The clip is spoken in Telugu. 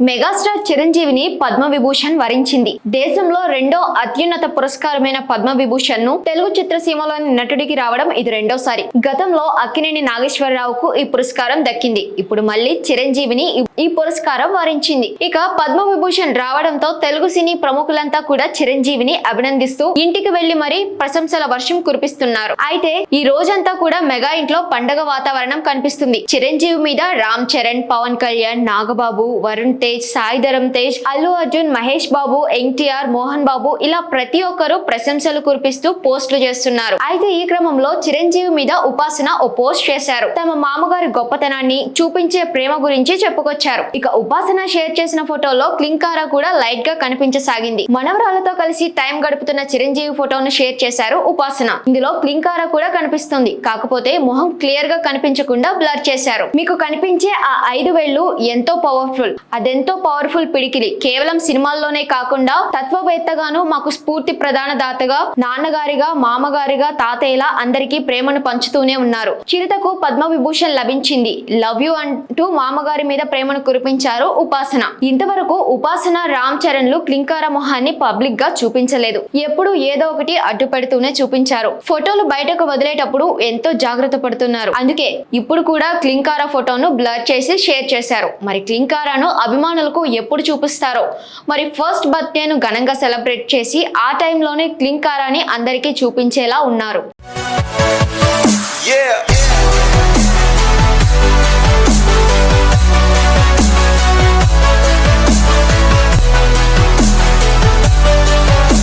మెగాస్టార్ చిరంజీవిని పద్మ విభూషణ్ వరించింది. దేశంలో రెండో అత్యున్నత పురస్కారమైన పద్మ విభూషణ్ను తెలుగు చిత్రసీమలోని నటుడికి రావడం ఇది రెండోసారి. గతంలో అక్కినేని నాగేశ్వరరావుకు ఈ పురస్కారం దక్కింది. ఇప్పుడు మళ్ళీ చిరంజీవిని ఈ- పురస్కారం వరించింది. ఇక పద్మ విభూషణ్ రావడంతో తెలుగు సినీ ప్రముఖులంతా కూడా చిరంజీవిని అభినందిస్తూ ఇంటికి వెళ్ళి మరీ ప్రశంసల వర్షం కురిపిస్తున్నారు. అయితే ఈ రోజంతా కూడా మెగా ఇంట్లో పండగ వాతావరణం కనిపిస్తుంది. చిరంజీవి మీద రామ్ చరణ్ పవన్ కళ్యాణ్ నాగబాబు వరుణ్ తేజ్ తేజ్ సాయిధరం తేజ్ అల్లు అర్జున్ మహేష్ బాబు ఎన్టీఆర్ మోహన్ బాబు ఇలా ప్రతి ఒక్కరూ ప్రశంసలు కురిపిస్తూ పోస్టులు చేస్తున్నారు. అయితే ఈ క్రమంలో చిరంజీవి మీద ఉపాసన ఓ పోస్ట్ చేశారు. తమ మామగారి గొప్పతనాన్ని చూపించే ప్రేమ గురించి చెప్పుకొచ్చారు. ఇక ఉపాసన షేర్ చేసిన ఫోటోలో క్లింకారా కూడా లైట్గా కనిపించసాగింది. మనవరాలతో కలిసి టైం గడుపుతున్న చిరంజీవి ఫోటోను షేర్ చేశారు ఉపాసన. ఇందులో క్లింకారా కూడా కనిపిస్తుంది. కాకపోతే మొహం క్లియర్గా కనిపించకుండా బ్లర్ చేశారు. మీకు కనిపించే ఆ ఐదు వేళ్ళు ఎంతో పవర్ఫుల్. అదే ఎంతో పవర్ఫుల్ పిడికిలి. కేవలం సినిమాల్లోనే కాకుండా తత్వవేత్తగాను మాకు స్ఫూర్తి ప్రధాన దాతగా నాన్నగారిగా మామగారిగా తాతయ్యలా అందరికీ ప్రేమను పంచుతూనే ఉన్నారు. చిరుతకు పద్మ విభూషణ్ లభించింది. లవ్ యు అంటూ మామగారి మీద ప్రేమను కురిపించారు ఉపాసన. ఇంతవరకు ఉపాసన రామ్ చరణ్లు క్లింకార మొహాన్ని పబ్లిక్గా చూపించలేదు. ఎప్పుడు ఏదో ఒకటి అడ్డుపడుతూనే చూపించారు. ఫోటోలు బయటకు వదిలేటప్పుడు ఎంతో జాగ్రత్త పడుతున్నారు. అందుకే ఇప్పుడు కూడా క్లింకార ఫోటోను బ్లర్ చేసి షేర్ చేశారు. మరి క్లింకారాను అభిమానులకు ఎప్పుడు చూపిస్తారో. మరి ఫస్ట్ బర్త్డేను ఘనంగా సెలబ్రేట్ చేసి ఆ టైంలోనే క్లింకారాని అందరికీ చూపించేలా ఉన్నారు.